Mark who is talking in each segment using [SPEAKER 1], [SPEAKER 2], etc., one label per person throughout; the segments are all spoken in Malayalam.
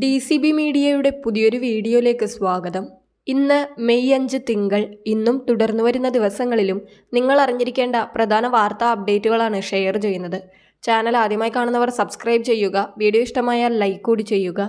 [SPEAKER 1] ഡി സി ബി മീഡിയയുടെ പുതിയൊരു വീഡിയോയിലേക്ക് സ്വാഗതം. ഇന്ന് മെയ് അഞ്ച് തിങ്കൾ ഇന്നും തുടർന്നു വരുന്ന ദിവസങ്ങളിലും നിങ്ങൾ അറിഞ്ഞിരിക്കേണ്ട പ്രധാന വാർത്താ അപ്ഡേറ്റുകളാണ് ഷെയർ ചെയ്യുന്നത്. ചാനൽ ആദ്യമായി കാണുന്നവർ സബ്സ്ക്രൈബ് ചെയ്യുക വീഡിയോ ഇഷ്ടമായാൽ ലൈക്ക് കൂടി ചെയ്യുക.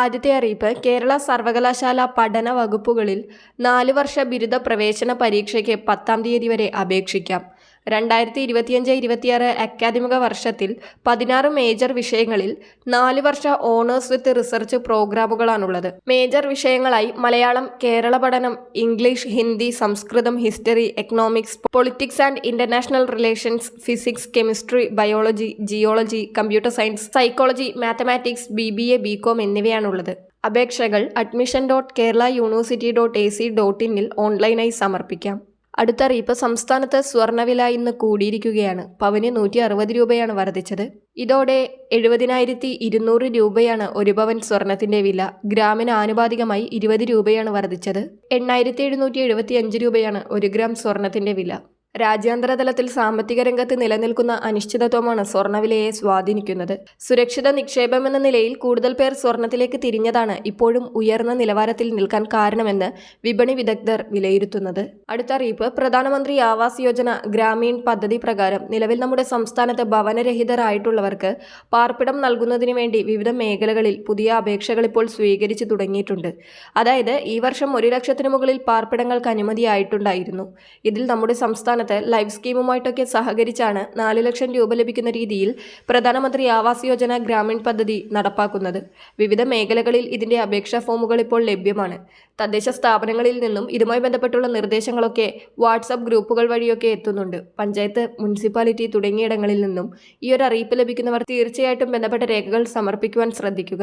[SPEAKER 1] ആദ്യത്തെ അറിയിപ്പ് കേരള സർവകലാശാല പഠന വകുപ്പുകളിൽ നാല് വർഷ ബിരുദ പ്രവേശന പരീക്ഷയ്ക്ക് പത്താം തീയതി വരെ അപേക്ഷിക്കാം. രണ്ടായിരത്തി ഇരുപത്തിയഞ്ച് ഇരുപത്തിയാറ് അക്കാദമിക വർഷത്തിൽ പതിനാറ് മേജർ വിഷയങ്ങളിൽ നാല് വർഷ ഓണേഴ്സ് വിത്ത് റിസർച്ച് പ്രോഗ്രാമുകളാണുള്ളത്. മേജർ വിഷയങ്ങളായി മലയാളം കേരള പഠനം English Hindi Sanskrit history economics politics and international relations physics chemistry biology geology computer science psychology mathematics B B A B com എന്നിവയാണുള്ളത്. അപേക്ഷകൾ admission dot Kerala university dot A C dot ഇന്നിൽ ഓൺലൈനായി സമർപ്പിക്കാം. അടുത്ത അറിയിപ്പ് സംസ്ഥാനത്ത് സ്വർണവില ഇന്ന് കൂടിയിരിക്കുകയാണ്. പവന് നൂറ്റി അറുപത് രൂപയാണ് വർദ്ധിച്ചത്. ഇതോടെ എഴുപതിനായിരത്തി ഇരുന്നൂറ് രൂപയാണ് ഒരു പവൻ സ്വർണത്തിന്റെ വില. ഗ്രാമിന് ആനുപാതികമായി ഇരുപത് രൂപയാണ് വർദ്ധിച്ചത്. എണ്ണായിരത്തി എഴുന്നൂറ്റി എഴുപത്തി അഞ്ച് രൂപയാണ് ഒരു ഗ്രാം സ്വർണത്തിന്റെ വില. രാജ്യാന്തര തലത്തിൽ സാമ്പത്തിക രംഗത്ത് നിലനിൽക്കുന്ന അനിശ്ചിതത്വമാണ് സ്വർണവിലയെ സ്വാധീനിക്കുന്നത്. സുരക്ഷിത നിക്ഷേപമെന്ന നിലയിൽ കൂടുതൽ പേർ സ്വർണത്തിലേക്ക് തിരിഞ്ഞതാണ് ഇപ്പോഴും ഉയർന്ന നിലവാരത്തിൽ നിൽക്കാൻ കാരണമെന്ന് വിപണി വിദഗ്ധർ വിലയിരുത്തുന്നത്. അടുത്ത അറിയിപ്പ് പ്രധാനമന്ത്രി ആവാസ് യോജന ഗ്രാമീൺ പദ്ധതി പ്രകാരം നിലവിൽ നമ്മുടെ സംസ്ഥാനത്ത് ഭവനരഹിതരായിട്ടുള്ളവർക്ക് പാർപ്പിടം നൽകുന്നതിന് വേണ്ടി വിവിധ മേഖലകളിൽ പുതിയ അപേക്ഷകൾ ഇപ്പോൾ സ്വീകരിച്ചു തുടങ്ങിയിട്ടുണ്ട്. അതായത് ഈ വർഷം ഒരു ലക്ഷത്തിനു മുകളിൽ പാർപ്പിടങ്ങൾക്ക് അനുമതിയായിട്ടുണ്ടായിരുന്നു. ഇതിൽ നമ്മുടെ സംസ്ഥാനത്ത് ലൈഫ് സ്കീമുമായിട്ടൊക്കെ സഹകരിച്ചാണ് നാല് ലക്ഷം രൂപ ലഭിക്കുന്ന രീതിയിൽ പ്രധാനമന്ത്രി ആവാസ് യോജന ഗ്രാമീൺ പദ്ധതി നടപ്പാക്കുന്നത്. വിവിധ മേഖലകളിൽ ഇതിന്റെ അപേക്ഷാ ഫോമുകൾ ഇപ്പോൾ ലഭ്യമാണ്. തദ്ദേശ സ്ഥാപനങ്ങളിൽ നിന്നും ഇതുമായി ബന്ധപ്പെട്ടുള്ള നിർദ്ദേശങ്ങളൊക്കെ വാട്സപ്പ് ഗ്രൂപ്പുകൾ വഴിയൊക്കെ എത്തുന്നുണ്ട്. പഞ്ചായത്ത് മുനിസിപ്പാലിറ്റി തുടങ്ങിയിടങ്ങളിൽ നിന്നും ഈ ഒരു അറിയിപ്പ് ലഭിക്കുന്നവർ തീർച്ചയായിട്ടും ബന്ധപ്പെട്ട രേഖകൾ സമർപ്പിക്കുവാൻ ശ്രദ്ധിക്കുക.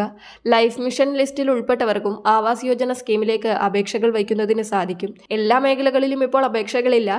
[SPEAKER 1] ലൈഫ് മിഷൻ ലിസ്റ്റിൽ ഉൾപ്പെട്ടവർക്കും ആവാസ് യോജന സ്കീമിലേക്ക് അപേക്ഷകൾ വയ്ക്കുന്നതിന് സാധിക്കും. എല്ലാ മേഖലകളിലും ഇപ്പോൾ അപേക്ഷകളില്ല.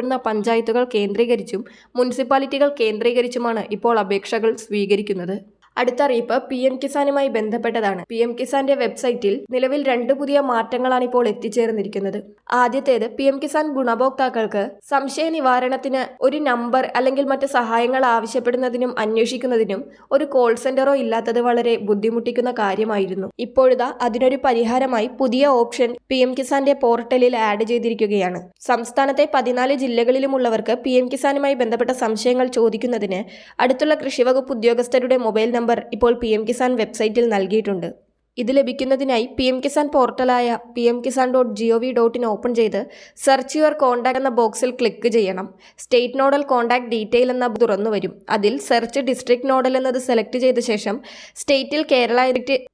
[SPEAKER 1] തിരഞ്ഞെടുക്കപ്പെടുന്ന പഞ്ചായത്തുകൾ കേന്ദ്രീകരിച്ചും മുനിസിപ്പാലിറ്റികൾ കേന്ദ്രീകരിച്ചുമാണ് ഇപ്പോൾ അപേക്ഷകൾ സ്വീകരിക്കുന്നത്. അടുത്ത അറിയിപ്പ് പി എം കിസാനുമായി ബന്ധപ്പെട്ടതാണ്. പി എം കിസാന്റെ വെബ്സൈറ്റിൽ നിലവിൽ രണ്ട് പുതിയ മാറ്റങ്ങളാണ് ഇപ്പോൾ എത്തിച്ചേർന്നിരിക്കുന്നത്. ആദ്യത്തേത് പി എം കിസാൻ ഗുണഭോക്താക്കൾക്ക് സംശയ നിവാരണത്തിന് ഒരു നമ്പർ അല്ലെങ്കിൽ മറ്റ് സഹായങ്ങൾ ആവശ്യപ്പെടുന്നതിനും അന്വേഷിക്കുന്നതിനും ഒരു കോൾ സെന്ററോ ഇല്ലാത്തത് വളരെ ബുദ്ധിമുട്ടിക്കുന്ന കാര്യമായിരുന്നു. ഇപ്പോഴിതാ അതിനൊരു പരിഹാരമായി പുതിയ ഓപ്ഷൻ പി എം കിസാന്റെ പോർട്ടലിൽ ആഡ് ചെയ്തിരിക്കുകയാണ്. സംസ്ഥാനത്തെ പതിനാല് ജില്ലകളിലുമുള്ളവർക്ക് പി എം കിസാനുമായി ബന്ധപ്പെട്ട സംശയങ്ങൾ ചോദിക്കുന്നതിന് അടുത്തുള്ള കൃഷിവകുപ്പ് ഉദ്യോഗസ്ഥരുടെ മൊബൈൽ നമ്പർ ഇപ്പോൾ പി എം കിസാൻ വെബ്സൈറ്റിൽ നൽകിയിട്ടുണ്ട് ഇത് ലഭിക്കുന്നതിനായി P M Kisan പോർട്ടലായ P M Kisan dot G O V dot open ചെയ്ത് സെർച്ച് യുവർ കോൺടാക്ട് എന്ന ബോക്സിൽ ക്ലിക്ക് ചെയ്യണം. സ്റ്റേറ്റ് നോഡൽ കോൺടാക്ട് ഡീറ്റെയിൽ എന്ന തുറന്നു വരും. അതിൽ സെർച്ച് ഡിസ്ട്രിക്ട് നോഡൽ എന്നത് സെലക്ട് ചെയ്ത ശേഷം സ്റ്റേറ്റിൽ കേരള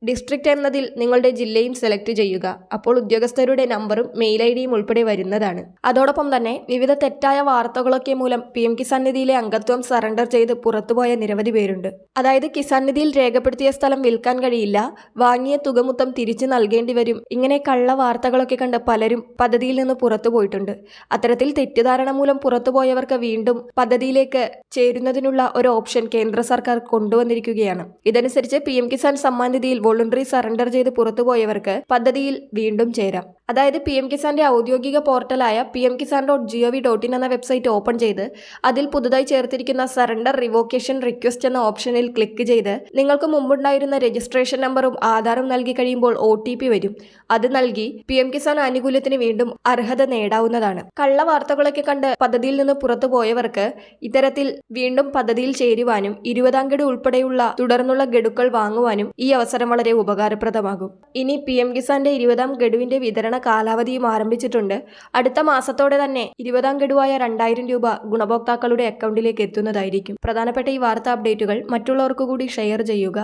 [SPEAKER 1] ഡിസ്ട്രിക്ട് എന്നതിൽ നിങ്ങളുടെ ജില്ലയും സെലക്ട് ചെയ്യുക. അപ്പോൾ ഉദ്യോഗസ്ഥരുടെ നമ്പറും മെയിൽ ഐ ഡിയും ഉൾപ്പെടെ വരുന്നതാണ്. അതോടൊപ്പം തന്നെ വിവിധ തെറ്റായ വാർത്തകളൊക്കെ മൂലം പി എം കിസാൻ നിധിയിലെ അംഗത്വം സറണ്ടർ ചെയ്ത് പുറത്തുപോയ നിരവധി പേരുണ്ട്. അതായത് കിസാൻ നിധിയിൽ രേഖപ്പെടുത്തിയ സ്ഥലം വിൽക്കാൻ കഴിയില്ല വാങ്ങിയ തുക മൊത്തം തിരിച്ചു നൽകേണ്ടി വരും. ഇങ്ങനെ കള്ള വാർത്തകളൊക്കെ കണ്ട് പലരും പദ്ധതിയിൽ നിന്ന് പുറത്തു പോയിട്ടുണ്ട്. അത്തരത്തിൽ തെറ്റിദ്ധാരണ മൂലം പുറത്തു പോയവർക്ക് വീണ്ടും പദ്ധതിയിലേക്ക് ചേരുന്നതിനുള്ള ഒരു ഓപ്ഷൻ കേന്ദ്ര സർക്കാർ കൊണ്ടുവന്നിരിക്കുകയാണ്. ഇതനുസരിച്ച് പി എം കിസാൻ സമ്മാൻ നിധിയിൽ വോളണ്ടറി സറണ്ടർ ചെയ്ത് പുറത്തുപോയവർക്ക് പദ്ധതിയിൽ വീണ്ടും ചേരാം. അതായത് പി എം കിസാന്റെ ഔദ്യോഗിക പോർട്ടലായ P M Kisan dot G O V dot in എന്ന വെബ്സൈറ്റ് ഓപ്പൺ ചെയ്ത് അതിൽ പുതുതായി ചേർത്തിരിക്കുന്ന സറണ്ടർ റിവോക്കേഷൻ റിക്വസ്റ്റ് എന്ന ഓപ്ഷനിൽ ക്ലിക്ക് ചെയ്ത് നിങ്ങൾക്ക് മുമ്പുണ്ടായിരുന്ന രജിസ്ട്രേഷൻ നമ്പറും ആധാറും നൽകി കഴിയുമ്പോൾ ഒ ടി പി വരും. അത് നൽകി പി എം കിസാൻ ആനുകൂല്യത്തിന് വീണ്ടും അർഹത നേടാവുന്നതാണ്. കള്ള വാർത്തകളൊക്കെ കണ്ട് പദ്ധതിയിൽ നിന്ന് പുറത്തു പോയവർക്ക് ഇത്തരത്തിൽ വീണ്ടും പദ്ധതിയിൽ ചേരുവാനും ഇരുപതാം ഗഡു ഉൾപ്പെടെയുള്ള തുടർന്നുള്ള ഗഡുക്കൾ വാങ്ങുവാനും ഈ അവസരം വളരെ ഉപകാരപ്രദമാകും. ഇനി പി എം കിസാന്റെ ഇരുപതാം ഗഡുവിന്റെ വിതരണ കാലാവധിയും ആരംഭിച്ചിട്ടുണ്ട്. അടുത്ത മാസത്തോടെ തന്നെ ഇരുപതാം ഗഡുവായ രണ്ടായിരം രൂപ ഗുണഭോക്താക്കളുടെ അക്കൗണ്ടിലേക്ക് എത്തുന്നതായിരിക്കും. പ്രധാനപ്പെട്ട ഈ വാർത്താ അപ്ഡേറ്റുകൾ മറ്റുള്ളവർക്കു കൂടി ഷെയർ ചെയ്യുക.